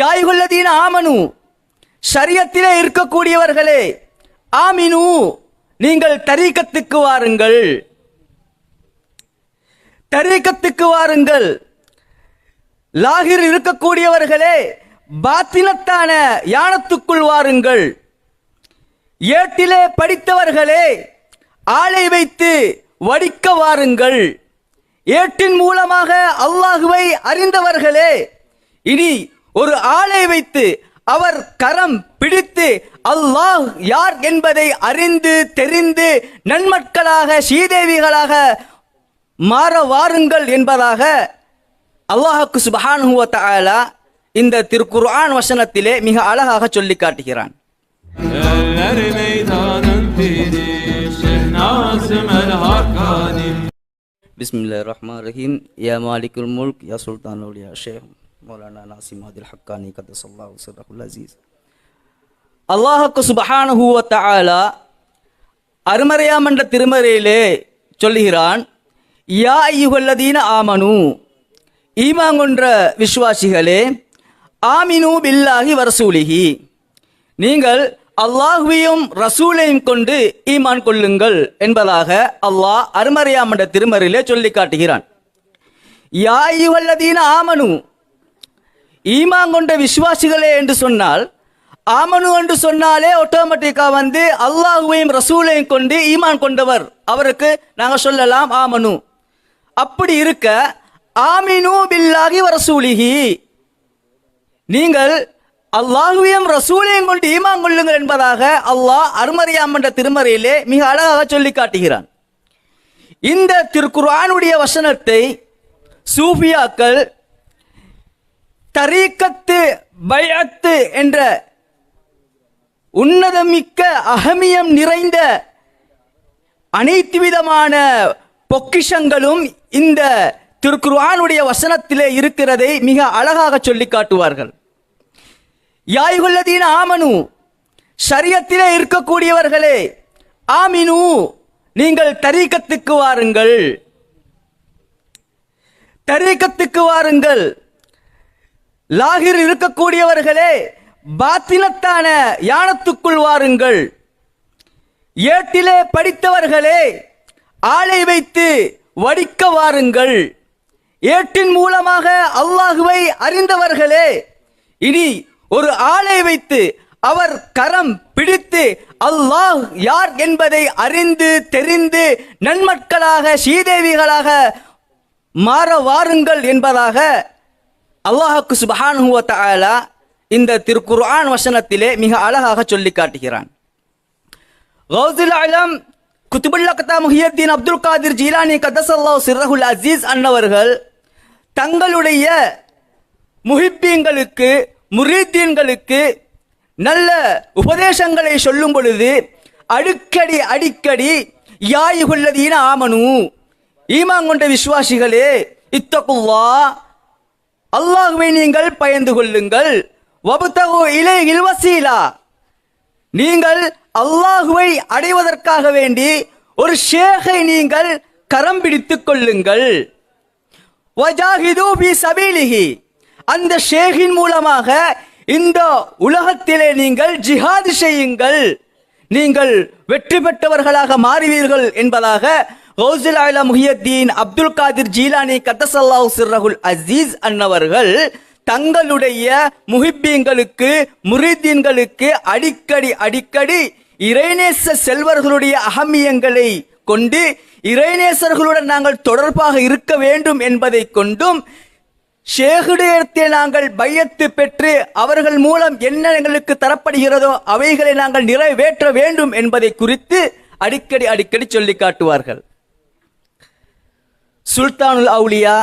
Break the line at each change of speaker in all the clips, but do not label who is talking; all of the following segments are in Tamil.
யாயுகுல்லதீன ஆமனு ஷரியத்திலே இருக்கக்கூடியவர்களே ஆமினு நீங்கள் தரீக்கத்துக்கு வாருங்கள். தரீக்கத்துக்கு வாருங்கள். லாகிர் இருக்கக்கூடியவர்களே பாத்தினத்தான யானத்துக்குள் வாருங்கள். ஏட்டிலே படித்தவர்களே ஆளை வைத்து வடிக்க வாருங்கள். ஏட்டின் மூலமாக அல்லாஹுவை அறிந்தவர்களே இனி ஒரு ஆளை வைத்து அவர் கரம் பிடித்து அல்லாஹ் யார் என்பதை அறிந்து தெரிந்து நன்மட்களாக ஸ்ரீதேவிகளாக மாற வாருங்கள் என்பதாக அல்லாஹுக்கு சுபஹானுஹு வ தஆலா இந்த திருக்குர்ஆன் வசனத்திலே மிக அழகாக சொல்லி காட்டுகிறான்.
Eller meydanın piri Şehnazım el Hakkani
பிஸ்மில்லா ரஹ்மான் ரஹீம். யா மாலிகுல் முல்க் யா சுல்தான் ஷேக் மௌலானா நாசிம் அதில் ஹக்கானி கதசல்லாஹு சிரஹுல் அசீஸ். அல்லாஹக்கு சுபஹான வ தஆலா அருமறையாம் என்ற திருமறையிலே சொல்லுகிறான் யா ஐயுகல்லதீன ஆமனு. ஈமாங்குன்ற விஸ்வாசிகளே ஆமினு பில்லாஹி வரசூலிகி நீங்கள் அல்லாஹுவையும் ரசூலையும் கொண்டு ஈமான் கொள்ளுங்கள் என்பதாக அல்லாஹ் அருமறையாம் என்ற திருமறையிலே சொல்லி காட்டுகிறான் யா ஐயுகல்லதீன ஆமனு. ஈமான் கொண்ட விசுவாசிகளே என்று சொன்னால் ஆமனு என்று சொன்னாலே ஆட்டோமேட்டிக்கா வந்து அல்லாஹுவையும் ரசூலையும் கொண்டு ஈமான் கொண்டவர். அவருக்கு நாங்கள் சொல்லலாம் ஆமனு. அப்படி இருக்க ஆமினு பில்லாகி வரசூலிகி நீங்கள் அல்லாஹுவையும் ரசூலையும் கொண்டு ஈமான் கொள்ளுங்கள் என்பதாக அல்லாஹ் அருமறியாம் என்ற திருமறையிலே மிக அழகாக சொல்லி காட்டுகிறான். இந்த திருக்குர்ஆனுடைய வசனத்தை சூஃபியாக்கள் தரீக்கத்து பயத்து என்ற உன்னதமிக்க அகமியம் நிறைந்த அனைத்து விதமான பொக்கிஷங்களும் இந்த திருக்குருவானுடைய வசனத்திலே இருக்கிறதை மிக அழகாக சொல்லி காட்டுவார்கள். யாய்குள்ளதீன ஆமனு சரியத்திலே இருக்கக்கூடியவர்களே ஆமினு நீங்கள் தரீக்கத்துக்கு வாருங்கள். தரீக்கத்துக்கு வாருங்கள். லாகிர் இருக்கக்கூடியவர்களே பாத்தினத்தான யானத்துக்குள் வாருங்கள். ஏட்டிலே படித்தவர்களே ஆளை வைத்து வடிக்க வாருங்கள். ஏட்டின் மூலமாக அல்லாஹுவை அறிந்தவர்களே இனி ஒரு ஆளை வைத்து அவர் கரம் பிடித்து அல்லாஹ் யார் என்பதை அறிந்து தெரிந்து நன்மட்களாக ஸ்ரீதேவிகளாக மாற வாருங்கள் என்பதாக அல்லாஹுக்கு சுபஹானுஹு வ தஆலா இந்த திருக்குர்ஆன் வசனத்திலே மிக அழகாக சொல்லி காட்டுகிறான். கௌசில் அலம் குத்துபுல்லா கத்தா முஹியத்தீன் அப்துல் காதிர் ஜீலானி கதசல்லாஹ் சிர்ரஹுல் அசீஸ் அன்னவர்கள் தங்களுடைய முஹிப்பீன்களுக்கு முரீத்தீன்களுக்கு நல்ல உபதேசங்களை சொல்லும் பொழுது அடிக்கடி அடிக்கடி யாயுகுல்லதீன ஆமனு ஈமான் கொண்ட விசுவாசிகளே இத்தகுல்லா அல்லாஹுவை நீங்கள் பயந்து கொள்ளுங்கள். வபுத்தகு இலையில் வசீலா. நீங்கள் அல்லாஹுவை அடைவதற்காக வேண்டி ஒரு ஷேகை நீங்கள் கரம் பிடித்துக் கொள்ளுங்கள். வஜாஹிது பி சபீலிஹி. அந்த ஷேகின் மூலமாக இந்த உலகத்திலே நீங்கள் ஜிஹாது செய்யுங்கள். நீங்கள் வெற்றி பெற்றவர்களாக மாறுவீர்கள் என்பதாக ஹவுசில் ஆலா முஹியத்தீன் அப்துல் காதிர் ஜீலானி கத்தசல்லாஹ் சிர்ரகுல் அசீஸ் அன்னவர்கள் தங்களுடைய முஹிப்பீன்களுக்கு முரிதீன்களுக்கு அடிக்கடி அடிக்கடி இறைநேச செல்வர்களுடைய அகமியங்களை கொண்டு இறைநேசர்களுடன் நாங்கள் தொடர்பாக இருக்க வேண்டும் என்பதை கொண்டும் ஷேகுடையத்தை நாங்கள் பையத்து பெற்று அவர்கள் மூலம் என்ன எங்களுக்கு தரப்படுகிறதோ அவைகளை நாங்கள் நிறைவேற்ற வேண்டும் என்பதை குறித்து அடிக்கடி அடிக்கடி சொல்லி காட்டுவார்கள். சுல்தானுல் அவுலியா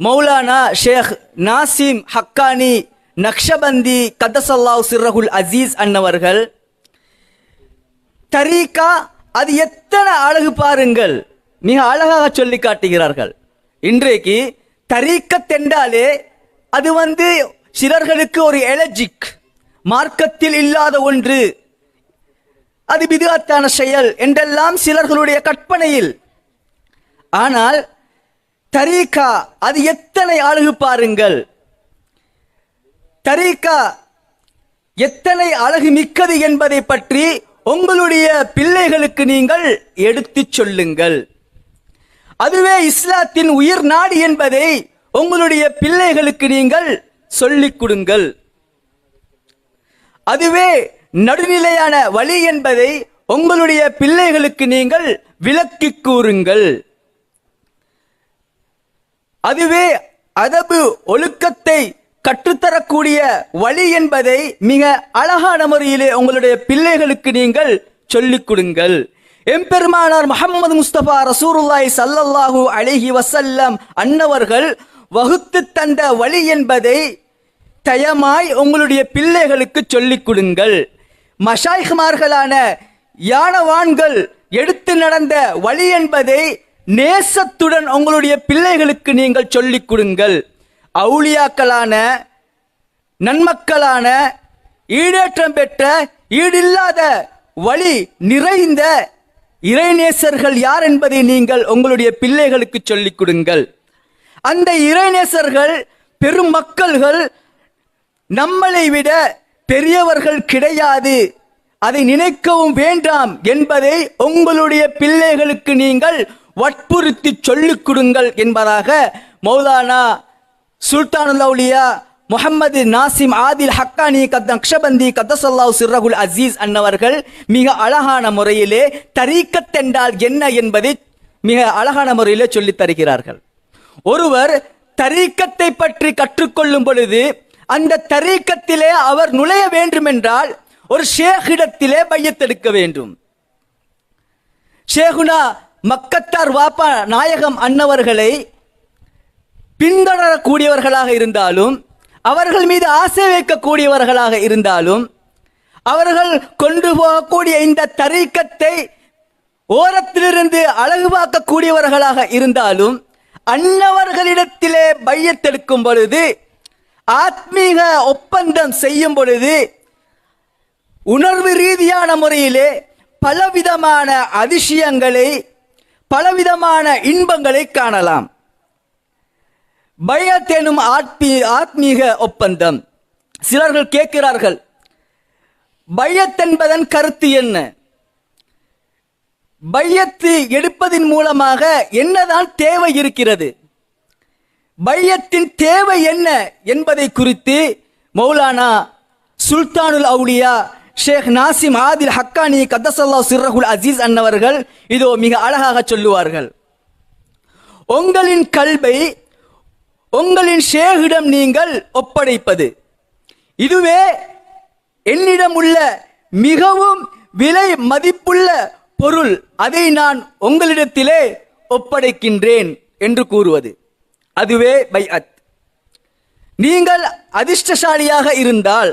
மௌலானா ஷேக் நாசிம் ஹக்கானி நக்ஷபந்தி கதசல்லாஹ் சிர்ரகுல் அசீஸ் அன்னவர்கள் தரீகா அது எத்தனை அழகு பாருங்கள் மிக அழகாக சொல்லி காட்டுகிறார்கள். இன்றைக்கு தரீக்கத்தென்றாலே அது வந்து சிலர்களுக்கு ஒரு எலர்ஜிக் மார்க்கத்தில் இல்லாத ஒன்று. அது பிதுஅத்தான செயல் என்றெல்லாம் சிலர்களுடைய கற்பனையில். ஆனால் தரீகா அது எத்தனை அழகு பாருங்கள். தரீகா எத்தனை அழகு மிக்கது என்பதை பற்றி உங்களுடைய பிள்ளைகளுக்கு நீங்கள் எடுத்துச் சொல்லுங்கள். அதுவே இஸ்லாத்தின் உயிர் நாடு என்பதை உங்களுடைய பிள்ளைகளுக்கு நீங்கள் சொல்லிக் கொடுங்கள். அதுவே நடுநிலையான வழி என்பதை உங்களுடைய பிள்ளைகளுக்கு நீங்கள் விளக்கிக் கூறுங்கள். அதுவே அதபு ஒழுக்கத்தை கற்றுத்தரக்கூடிய வழி என்பதை மிக அழகான முறையிலே உங்களுடைய பிள்ளைகளுக்கு நீங்கள் சொல்லிக் கொடுங்கள். எம்பெருமானார் முகமது முஸ்தபா ரசூருல்லாய் சல்லல்லாஹு அழகி வசல்லம் அன்னவர்கள் வகுத்து தந்த வழி என்பதை தயமாய் உங்களுடைய பிள்ளைகளுக்கு சொல்லிக் கொடுங்கள். மஷாய்குமார்களான யானவான்கள் எடுத்து நடந்த வழி என்பதை நேசத்துடன் உங்களுடைய பிள்ளைகளுக்கு நீங்கள் சொல்லிக் கொடுங்கள். அவுளியாக்களான நன்மக்களான ஈடேற்றம் பெற்ற ஈடில்லாத வழி நிறைந்த இறைநேசர்கள் யார் என்பதை நீங்கள் உங்களுடைய பிள்ளைகளுக்கு சொல்லிக் கொடுங்கள். அந்த இறைநேசர்கள் பெரும் மக்கள்கள் நம்மளை விட பெரியவர்கள் கிடையாது. அதை நினைக்கவும் வேண்டாம் என்பதை உங்களுடைய பிள்ளைகளுக்கு நீங்கள் வற்புறுத்தி சொல்லிக் கொடுங்கள் என்பதாக மௌலானா சுல்தானுல் அவுலியா முகமது நாசிம் ஆதில் ஹக்கானி கத் நக்ஷபந்தி கத்தசல்லாஹ் சிர்ரகுல் அசீஸ் அன்னவர்கள் மிக அழகான முறையிலே தரீக்கத் என்றால் என்ன என்பதை மிக அழகான முறையிலே சொல்லித் தருகிறார்கள். ஒருவர் தரீக்கத்தை பற்றி கற்றுக்கொள்ளும் பொழுது அந்த தரீக்கத்திலே அவர் நுழைய வேண்டுமென்றால் ஒரு ஷேகிடத்திலே பையத்தெடுக்க வேண்டும். ஷேகுனா மக்கத்தார் வாப்பா நாயகம் அன்னவர்களை பின்தொடரக்கூடியவர்களாக இருந்தாலும் அவர்கள் மீது ஆசை வைக்கக்கூடியவர்களாக இருந்தாலும் அவர்கள் கொண்டு போகக்கூடிய இந்த தரீக்கத்தை ஓரத்திலிருந்து அழகு பார்க்கக்கூடியவர்களாக இருந்தாலும் அன்னவர்களிடத்திலே பையத்தெடுக்கும் பொழுது ஆத்மீக ஒப்பந்தம் செய்யும் பொழுது உணர்வு ரீதியான முறையிலே பலவிதமான அதிசயங்களை பலவிதமான இன்பங்களை காணலாம். பையத் எனும் ஆத்மீ ஆத்மீக ஒப்பந்தம். சிலர்கள் கேட்கிறார்கள் பையத் என்பதன் கருத்து என்ன? பையத்து எடுப்பதின் மூலமாக என்னதான் தேவை இருக்கிறது? பையத்தின் தேவை என்ன என்பதை குறித்து மௌலானா சுல்தானுல் அவுலியா ஷேக் நாசிம் ஆதில் ஹக்கானி கத்தசல்லா சிர்ரகுல் அசீஸ் அன்னவர்கள் இதோ மிக அழகாக சொல்லுவார்கள். உங்களின் கல்வை உங்களின் ஷேகிடம் நீங்கள் ஒப்படைப்பது. இதுவே என்னிடம் உள்ள மிகவும் விலை மதிப்புள்ள பொருள். அதை நான் உங்களிடத்திலே ஒப்படைக்கின்றேன் என்று கூறுவது. அதுவே பை அத் நீங்கள் அதிர்ஷ்டசாலியாக இருந்தால்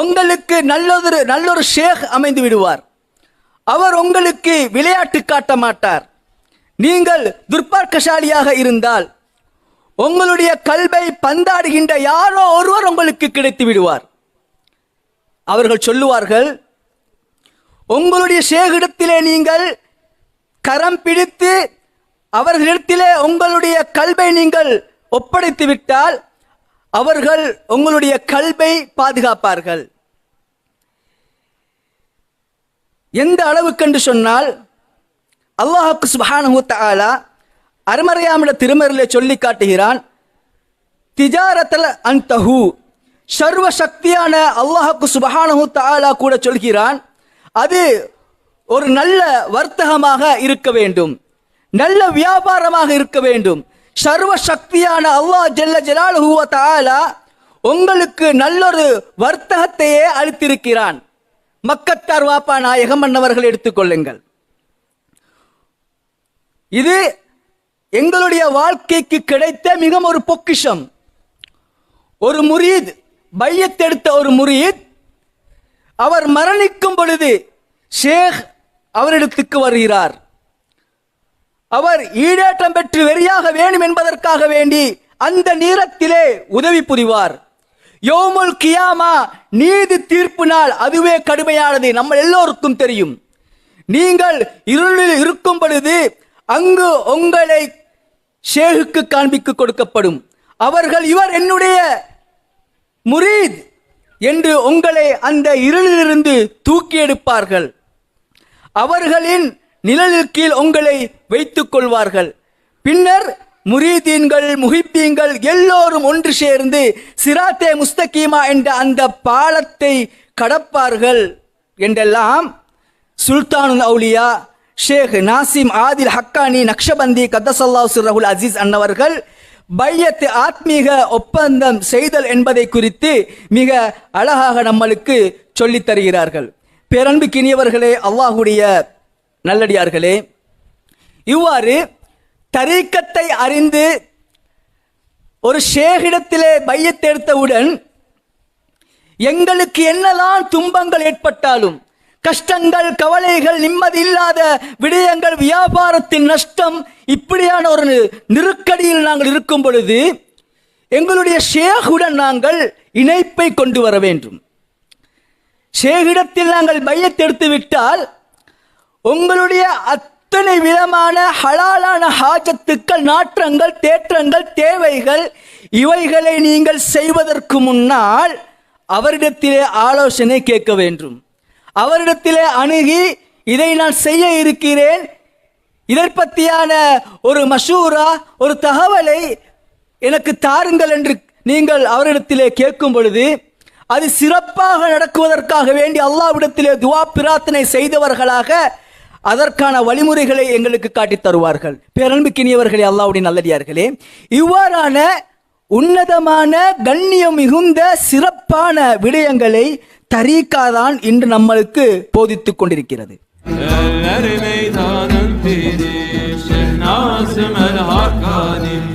உங்களுக்கு நல்லதொரு நல்லொரு ஷேக் அமைந்து விடுவார். அவர் உங்களுக்கு விளையாட்டு காட்ட மாட்டார். நீங்கள் துர்பார்க்கசாலியாக இருந்தால் உங்களுடைய கல்வை பந்தாடுகின்ற யாரோ ஒருவர் உங்களுக்கு கிடைத்து விடுவார். அவர்கள் சொல்லுவார்கள் உங்களுடைய சேகிடத்திலே நீங்கள் கரம் பிடித்து அவர்களிடத்திலே உங்களுடைய கல்வை நீங்கள் ஒப்படைத்து விட்டால் அவர்கள் உங்களுடைய கல்வை பாதுகாப்பார்கள். எந்த அளவுக்கு சொன்னால் அல்லாஹுக்கு சுபஹானஹு ஆலா அருமறையாமிட திருமறையிலே சொல்லி காட்டுகிறான் திஜாரத்தில் அன்தஹு சர்வ சக்தியான அல்லாஹுக்கு சுபஹானஹு தாலா கூட சொல்கிறான் அது ஒரு நல்ல வர்த்தகமாக இருக்க வேண்டும் நல்ல வியாபாரமாக இருக்க வேண்டும். சர்வ சக்தியான அல்லாஹ் ஜெல்ல ஜலாலுஹு வ உங்களுக்கு நல்லொரு வர்த்தகத்தையே அளித்திருக்கிறான். மக்கத்தார் வாப்பா நாயகம் மன்னவர்கள் எடுத்துக்கொள்ளுங்கள் இது எங்களுடைய வாழ்க்கைக்கு கிடைத்த மிக ஒரு பொக்கிஷம். ஒரு முரீத் பையத்தெடுத்த ஒரு முரீத் அவர் மரணிக்கும் பொழுது ஷேக் அவரிடத்துக்கு வருகிறார். அவர் ஈடேற்றம் பெற்று வெறியாக வேணும் என்பதற்காக வேண்டி அந்த நேரத்திலே உதவி புரிவார். யோமுல் கியாமா நீதி தீர்ப்பு நாள் அதுவே கடுமையானது. நம்ம எல்லோருக்கும் தெரியும். நீங்கள் இருளில் இருக்கும் பொழுது அங்கு உங்களை ஷேகுக்கு காண்பிக்கு கொடுக்கப்படும். அவர்கள் இவர் என்னுடைய முரீத் என்று உங்களை அந்த இருளிலிருந்து தூக்கி எடுப்பார்கள். அவர்களின் நிழலில் கீழ் உங்களை வைத்துக் கொள்வார்கள் பின்னர் முரீதீன்கள் முஹிப்பீன்கள் எல்லோரும் ஒன்று சேர்ந்து சிராத்தே முஸ்தகீமா என்ற அந்த பாலத்தை கடப்பார்கள் என்றெல்லாம் சுல்தானுல் அவுலியா ஷேக் நாசிம் ஆதில் ஹக்கானி நக்ஷபந்தி கத்தசல்லா ரகுல் அசீஸ் அன்னவர்கள் பையத்து ஆத்மீக ஒப்பந்தம் செய்தல் என்பதை குறித்து மிக அழகாக நம்மளுக்கு சொல்லித் தருகிறார்கள். பேரன்புக்கினியவர்களே அல்லாஹுடைய நல்லடியார்களே இவ்வாறு தரீக்கத்தை அறிந்து ஒரு ஷேகிடத்திலே பையத்தெடுத்தவுடன் எங்களுக்கு என்னதான் துன்பங்கள் ஏற்பட்டாலும் கஷ்டங்கள் கவலைகள் நிம்மதி இல்லாத விடயங்கள் வியாபாரத்தின் நஷ்டம் இப்படியான ஒரு நெருக்கடியில் நாங்கள் இருக்கும் பொழுது எங்களுடைய ஷேகுடன் நாங்கள் இணைப்பை கொண்டு வர வேண்டும். ஷேகிடத்தில் நாங்கள் பையத்தெடுத்து விட்டால் உங்களுடைய அத்தனை விதமான ஹலாலான ஹாஜத்துக்கள் நாற்றங்கள் தேற்றங்கள் தேவைகள் இவைகளை நீங்கள் செய்வதற்கு முன்னால் அவரிடத்திலே ஆலோசனை கேட்க வேண்டும். அவரிடத்திலே அணுகி இதை நான் செய்ய இருக்கிறேன். இதை பற்றியான ஒரு மஷூரா ஒரு தகவலை எனக்கு தாருங்கள் என்று நீங்கள் அவரிடத்திலே கேட்கும் பொழுது அது சிறப்பாக நடக்குவதற்காக வேண்டி அல்லாவிடத்திலே துவா பிரார்த்தனை செய்தவர்களாக அதற்கான வழிமுறைகளை எங்களுக்கு காட்டித் தருவார்கள். பேரன்புக்கினியவர்களே அல்லாவுடைய நல்லடியார்களே இவ்வாறான உன்னதமான கண்ணியம் மிகுந்த சிறப்பான விடயங்களை தரீக்காதான் இன்று நம்மளுக்கு போதித்துக் கொண்டிருக்கிறது.
Eller meydanın piri Şehnazım el Hakkani